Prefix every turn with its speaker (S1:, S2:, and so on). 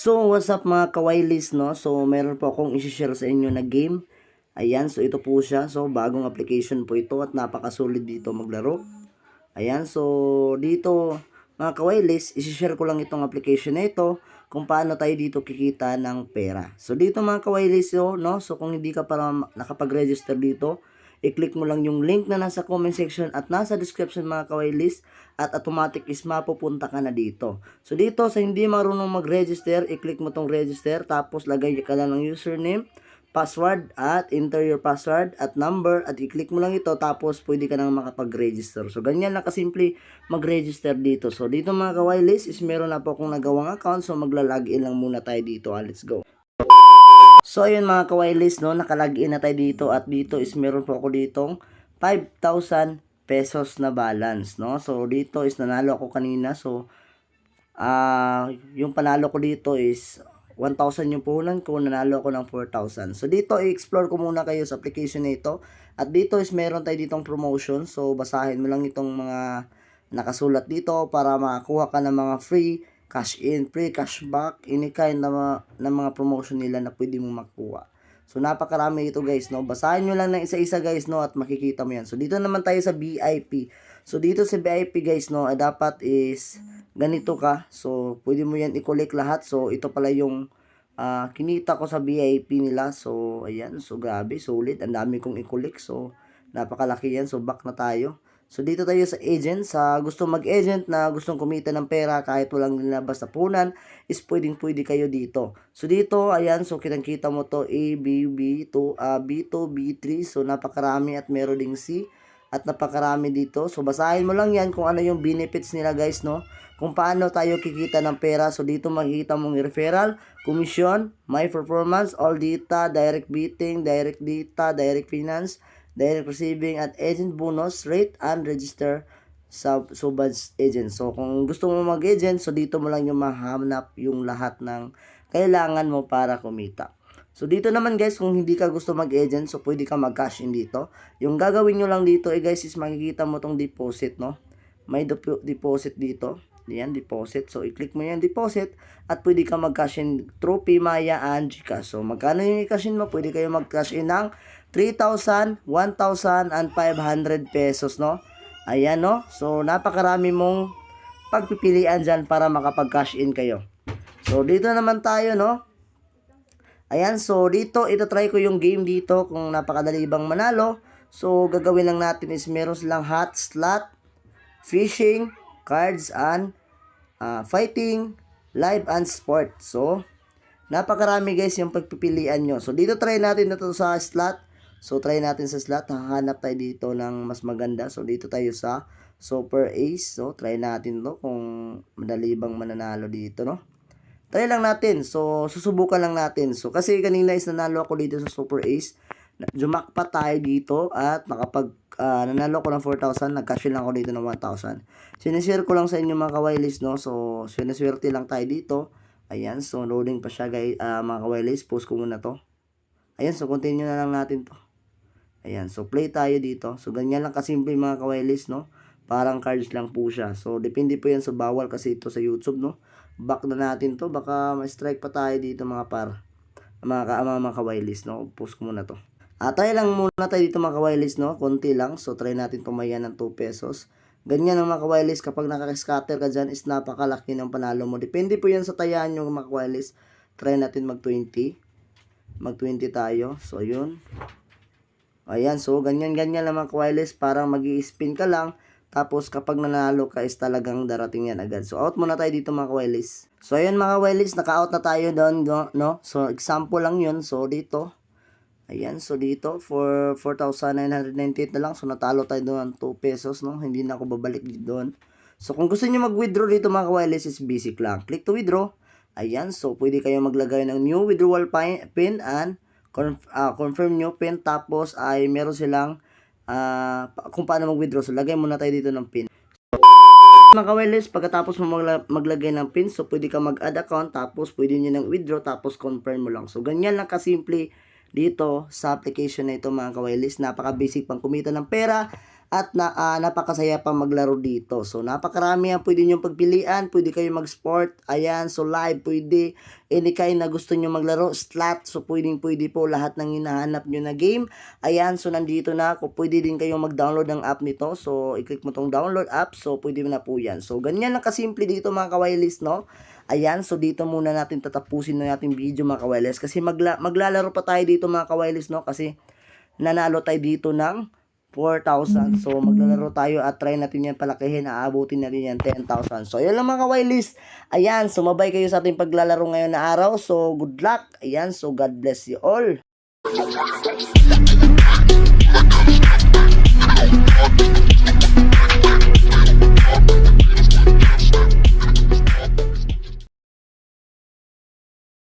S1: So, what's up mga kawailis, no? So, meron po akong isi-share sa inyo na game. Ayan, so ito po siya. So, bagong application po ito at napakasulit dito maglaro. Ayan, so dito mga kawailis, isi-share ko lang itong application na ito kung paano tayo dito kikita ng pera. So, dito mga kawailis, yo, no? So, kung hindi ka para nakapag-register dito, i-click mo lang yung link na nasa comment section at nasa description mga kawailis at automatic is mapupunta ka na dito. So dito sa hindi marunong mag-register, i-click mo tong register tapos lagay ka lang ng username, password at enter your password at number at i-click mo lang ito tapos pwede ka nang makapag-register. So ganyan lang kasimple mag-register dito. So dito mga kawailis is meron na po akong nagawang account so magla-login lang muna tayo dito. Ah, let's go. So ayun mga kawailis no, nakalagin na tayo dito at dito is meron po ako ditong 5,000 pesos na balance no. So dito is nanalo ako kanina so ah yung panalo ko dito is 1,000 yung puhunan ko, nanalo ako ng 4,000. So dito i-explore ko muna kayo sa application na ito. At dito is meron tayo ditong promotion. So basahin mo lang itong mga nakasulat dito para makakuha ka ng mga free cash in, free cashback, any kind na, mga- na mga promotion nila na pwede mong makuha. So napakarami ito guys, no. Basahin nyo lang ng isa-isa guys, no, at makikita mo yan. So dito naman tayo sa VIP. So dito sa VIP guys, no, eh, dapat is ganito ka. So pwede mo yan i-collect lahat. So ito pala yung ah, kinita ko sa VIP nila. So ayan, so grabe, solid. Ang dami kong i-collect. So napakalaki yan. So back na tayo. So dito tayo sa agent, sa gusto mag-agent na gustong kumita ng pera kahit walang nilabas na punan, is pwedeng pwede kayo dito. So dito, ayan, so kitang kita mo to A, B, B, to, ah, B2, B3, so napakarami at meron ding C at napakarami dito. So basahin mo lang yan kung ano yung benefits nila guys, no? Kung paano tayo kikita ng pera. So dito makikita mong referral, commission, my performance, all data, direct bidding, direct data, direct finance, direct receiving at agent bonus rate and register sa Subad's agent. So kung gusto mo mag-agent, so dito mo lang yung mahanap yung lahat ng kailangan mo para kumita. So dito naman guys, kung hindi ka gusto mag-agent, so pwede ka mag-cash in dito. Yung gagawin nyo lang dito eh guys is makikita mo tong deposit, no? May depo- deposit dito. Yan, deposit. So, i-click mo yan, deposit. At pwede ka mag-cash in through Maya and Gcash. So, magkano yung i-cash in mo? Pwede kayo mag-cash in ng 3,000, 1,000, and 500 pesos, no? Ayan, no? So, napakarami mong pagpipilian dyan para makapag-cash in kayo. So, dito naman tayo, no? Ayan, so dito, ito try ko yung game dito kung napakadali bang manalo. So, gagawin lang natin is meron silang hot slot, fishing, cards, and ah, fighting, live, and sport. So, napakarami guys yung pagpipilian nyo. So, dito try natin na to sa slot. So, try natin sa slot. Hahanap tayo dito ng mas maganda. So, dito tayo sa Super Ace. So, try natin to kung madali bang mananalo dito, no? Try lang natin. So, susubukan lang natin. So, kasi kanina is nanalo ako dito sa Super Ace. Jumakpa tayo dito at nakapag ah, nanalo ko ng 4,000. Nag-cash lang ako dito ng 1,000. Sinishare ko lang sa inyo mga kawailis, no? So, sinaswerte lang tayo dito. Ayan, so loading pa siya guys, ah, mga kawailis. Post ko muna to. Ayan, so continue na lang natin to. Ayan, so play tayo dito. So, ganyan lang kasimple mga kawailis, no? Parang cards lang po siya. So, depende po yan sa bawal kasi ito sa YouTube, no? Back na natin to. Baka ma-strike pa tayo dito mga par. Mga, ka, mga, kawailis, no? Post ko muna to. Ah, try lang muna tayo dito mga kawailis, no? Konti lang. So, try natin tumaya ng 2 pesos. Ganyan ang mga kawailis. Kapag nakaka-scatter ka dyan, is napakalaki ng panalo mo. Depende po yan sa tayaan yung mga kawailis. Try natin mag-20. Mag-20 tayo. So, yun. Ayan, so ganyan-ganyan lang mga kawailis. Parang mag spin ka lang. Tapos kapag nanalo ka is talagang darating yan agad. So out muna tayo dito mga kawailis. So ayun mga kawailis, naka-out na tayo doon, no? So example lang yun. So dito, ayan, so dito for 4,998 na lang. So natalo tayo doon ng 2 pesos, no? Hindi na ako babalik doon. So kung gusto niyo mag-withdraw dito mga kawailis is basic lang. Click to withdraw. Ayan, so pwede kayo maglagay ng new withdrawal pi- pin and conf- ah, confirm new pin. Tapos ay meron silang pa- kung paano mag-withdraw. So lagay muna tayo dito ng pin. Mga kawelis, pagkatapos mo magla- maglagay ng pin, so pwede ka mag-add account, tapos pwede nyo ng withdraw, tapos confirm mo lang. So ganyan lang kasimple dito sa application na ito mga kawelis. Napaka-basic pang kumita ng pera at na, ah, napakasaya pa maglaro dito. So napakarami ang pwede nyo pagpilian, pwede kayo mag-sport, ayan, so live pwede, any kind na gusto nyo maglaro, slot, so pwedeng pwede po lahat ng hinahanap nyo na game. Ayan, so nandito na ako, pwede din kayo mag-download ng app nito, so i-click mo tong download app, so pwede na po yan. So ganyan lang kasimple dito mga kawailis, no? Ayan, so dito muna natin tatapusin na natin video mga kawailis, kasi magla maglalaro pa tayo dito mga kawailis, no? Kasi nanalo tayo dito ng 4,000. So, maglalaro tayo at try natin yan palakihin. Aabutin natin yan 10,000. So, yun lang mga kawailis. Ayan, sumabay kayo sa ating paglalaro ngayon na araw. So, good luck. Ayan, so God bless you all.